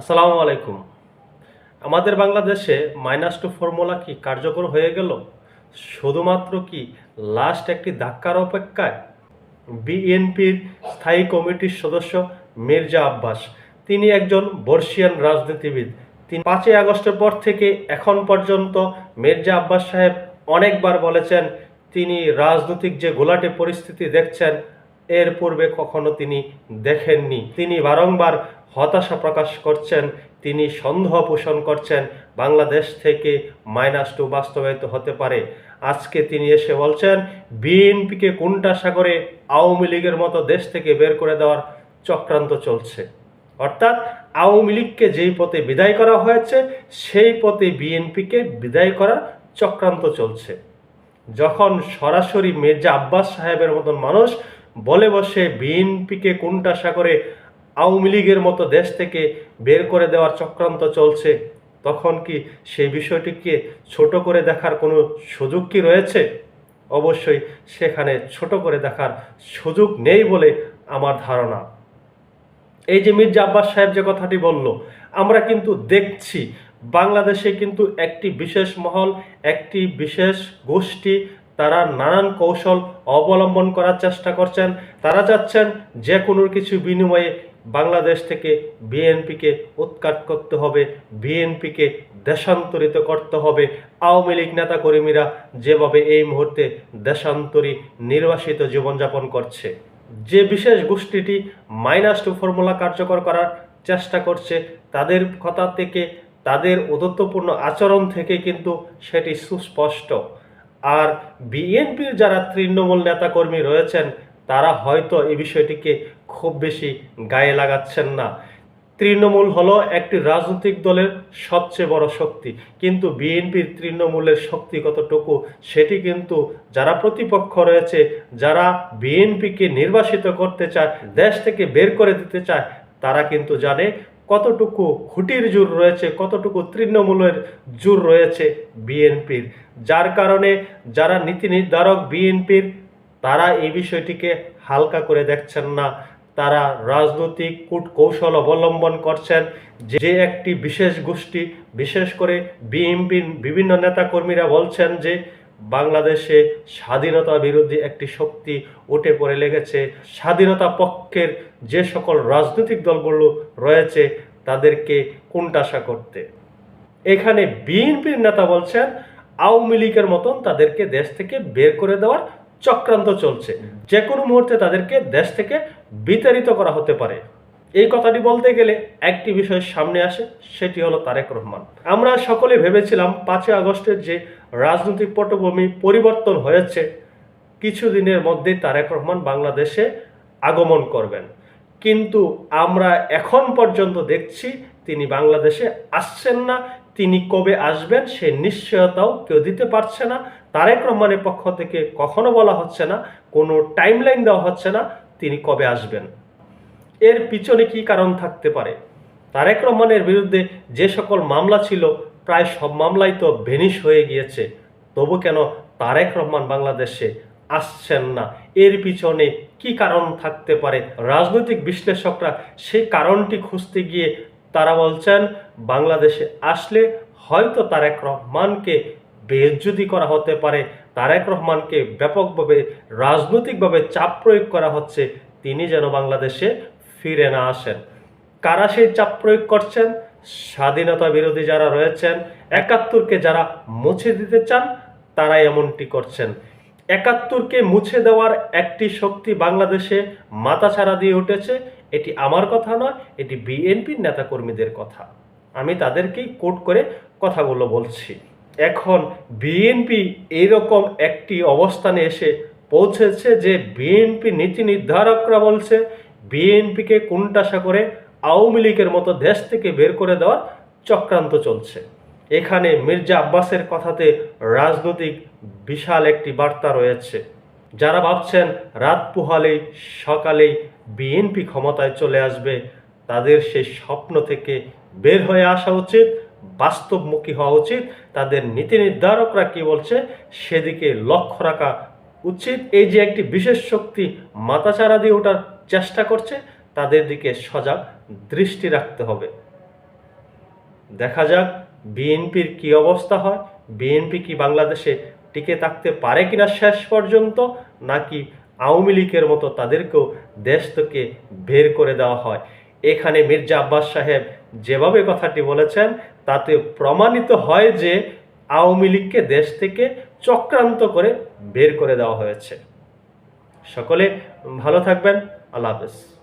আসসালামু আলাইকুম। আমাদের বাংলাদেশে মাইনাস টু ফর্মুলা কি কার্যকর হয়ে গেল? শুধুমাত্র কি লাস্ট একটি ধাক্কার অপেক্ষায়? বিএনপির স্থায়ী কমিটির সদস্য মির্জা আব্বাস। তিনি একজন বর্ষিয়ান রাজনীতিবিদ। তিনি পাঁচই আগস্টের পর থেকে এখন পর্যন্ত মির্জা আব্বাস সাহেব অনেকবার বলেছেন, তিনি রাজনৈতিক যে গোলাটে পরিস্থিতি দেখছেন, এর পূর্বে কখনো তিনি দেখেননি। তিনি বারংবার হতাশা প্রকাশ করছেন, তিনি সন্দেহ পোষণ করছেন, বাংলাদেশ থেকে মাইনাস টু বাস্তবায়িত হতে পারে। আজকে তিনি এসে বলছেন, বিএনপিকে কোনটা সাগরে আওয়ামী লীগের মতো দেশ থেকে বের করে দেওয়ার চক্রান্ত চলছে। অর্থাৎ আওয়ামী লীগকে যেই পথে বিদায় করা হয়েছে, সেই পথে বিএনপিকে বিদায় করার চক্রান্ত চলছে। যখন সরাসরি মির্জা আব্বাস সাহেবের মতন মানুষ বলে বসে বিএনপিকে কোনটা সাগরে আওয়ামী লীগের মতো দেশ থেকে বের করে দেওয়ার চক্রান্ত চলছে, তখন কি সেই বিষয়টিকে ছোট করে দেখার কোনো সুযোগ কি রয়েছে? অবশ্যই সেখানে ছোট করে দেখার সুযোগ নেই বলে আমার ধারণা। এই যে মির্জা আব্বাস সাহেব যে কথাটি বলল, আমরা কিন্তু দেখছি বাংলাদেশে কিন্তু একটি বিশেষ মহল, একটি বিশেষ গোষ্ঠী, তারা নানান কৌশল অবলম্বন করার চেষ্টা করছেন। তারা চাচ্ছেন যে কোনো কিছু বিনিময়ে বাংলাদেশ থেকে বিএনপিকে উৎখাত করতে হবে, বিএনপিকে দেশান্তরিত করতে হবে। আওয়ামী লীগ নেতাকর্মীরা যেভাবে এই মুহূর্তে দেশান্তরী নির্বাসিত জীবনযাপন করছে, যে বিশেষ গোষ্ঠীটি মাইনাস টু ফর্মুলা কার্যকর করার চেষ্টা করছে, তাদের কথা থেকে, তাদের উদত্তপূর্ণ আচরণ থেকে কিন্তু সেটি সুস্পষ্ট। আর বিএনপির যারা তৃণমূল নেতাকর্মী রয়েছেন তারা হয়তো এই বিষয়টিকে খুব বেশি গায়ে লাগাচ্ছেন না। তৃণমূল হলো একটি রাজনৈতিক দলের সবচেয়ে বড় শক্তি। কিন্তু বিএনপির তৃণমূলের শক্তি কতটুকু, সেটি কিন্তু যারা প্রতিপক্ষ রয়েছে, যারা বিএনপিকে নির্বাসিত করতে চায়, দেশ থেকে বের করে দিতে চায়, তারা কিন্তু জানে কতটুকু খুঁটির জোর রয়েছে, কতটুকু তৃণমূলের জোর রয়েছে বিএনপির। যার কারণে যারা নীতি নির্ধারক বিএনপির তারা এই বিষয়টিকে হালকা করে দেখছেন না। তারা রাজনৈতিক কূট কৌশল অবলম্বন করছেন। যে একটি বিশেষ গোষ্ঠী, বিশেষ করে বিএনপির বিভিন্ন নেতাকর্মীরা বলছেন যে, বাংলাদেশে স্বাধীনতা বিরোধী একটি শক্তি উঠে পড়ে লেগেছে। স্বাধীনতা পক্ষের যে সকল রাজনৈতিক দলগুলো রয়েছে, তাদেরকে কোণঠাসা করতে। এখানে বিএনপির নেতা বলছেন, আওয়ামী লীগের মতন তাদেরকে দেশ থেকে বের করে দেওয়ার চক্রান্ত চলছে। যে কোনো মুহূর্তে তাদেরকে দেশ থেকে বিতাড়িত করা হতে পারে। এই কথাটি বলতে গেলে একটি বিষয় সামনে আসে, সেটি হলো তারেক রহমান। আমরা সকলে ভেবেছিলাম পাঁচই আগস্টের যে রাজনৈতিক পটভূমি পরিবর্তন হয়েছে, কিছুদিনের মধ্যেই তারেক রহমান বাংলাদেশে আগমন করবেন। কিন্তু আমরা এখন পর্যন্ত দেখছি তিনি বাংলাদেশে আসছেন না তিনি কবে আসবেন সে নিশ্চয়তাও কেউ দিতে পারছে না। তারেক রহমানের পক্ষ থেকে কখনো বলা হচ্ছে না, কোনো টাইমলাইন দেওয়া হচ্ছে না তিনি কবে আসবেন। এর পিছনে কি কারণ থাকতে পারে? তারেক রহমানের বিরুদ্ধে যে সকল মামলা ছিল, প্রায় সব মামলাই তো ভেনিশ হয়ে গিয়েছে। তবু কেন তারেক রহমান বাংলাদেশে আসছেন না? এর পিছনে কি কারণ থাকতে পারে? রাজনৈতিক বিশ্লেষকরা সেই কারণটি খুঁজতে গিয়ে তারা বলছেন, বাংলাদেশে আসলে হয়তো তারেক রহমানকে বেজ্জুদি করা হতে পারে। তারেক রহমানকে ব্যাপকভাবে, রাজনৈতিকভাবে চাপ প্রয়োগ করা হচ্ছে। তিনি যেন বাংলাদেশে ফিরে না আসেন। কারা সেই চাপ প্রয়োগ করছেন? স্বাধীনতা বিরোধী যারা রয়েছেন, একাত্তরকে যারা মুছে দিতে চান তারা এমনটি করছেন। একাত্তরকে মুছে দেওয়ার একটি শক্তি বাংলাদেশে মাথাছাড়া দিয়ে উঠেছে। এটি আমার কথা নয়, এটি বিএনপির নেতাকর্মীদের কথা। আমি তাদেরকেই কোট করে কথাগুলো বলছি। এখন বিএনপি এইরকম একটি অবস্থানে এসে পৌঁছেছে যে বিএনপি নীতি নির্ধারকরা বলছে, বিএনপিকে কোনটাশা করে আওয়ামী লীগের মতো দেশ থেকে বের করে দেওয়ার চক্রান্ত চলছে। এখানে মির্জা আব্বাসের কথাতে রাজনৈতিক বিশাল একটি বার্তা রয়েছে। যারা ভাবছেন, রাত পোহালেই সকালেই বিএনপি ক্ষমতায় চলে আসবে, তাদের সেই স্বপ্ন থেকে বের হয়ে আসা উচিত, বাস্তবমুখী হওয়া উচিত, তাদের নীতি নির্ধারকরা কি বলছে সেদিকে লক্ষ্য রাখা উচিত। এই যে একটি বিশেষ শক্তি মাথাচাড়া দিয়ে ওঠার চেষ্টা করছে, তাদের দিকে সজাগ দৃষ্টি রাখতে হবে। দেখা যাক বিএনপির কি অবস্থা হয়? বিএনপি কি বাংলাদেশে টিকে থাকতে পারে কিনা শেষ পর্যন্ত? নাকি আওয়ামী লীগের মতো তাদেরকেও দেশ থেকে বের করে দেওয়া হয়? এখানে মির্জা আব্বাস সাহেব যেভাবে কথাটি বলেছেন, তাতে প্রমাণিত হয় যে আওয়ামী লীগকে দেশ থেকে চক্রান্ত করে বের করে দেওয়া হয়েছে। সকলে ভালো থাকবেন। আল্লাহ হাফেজ।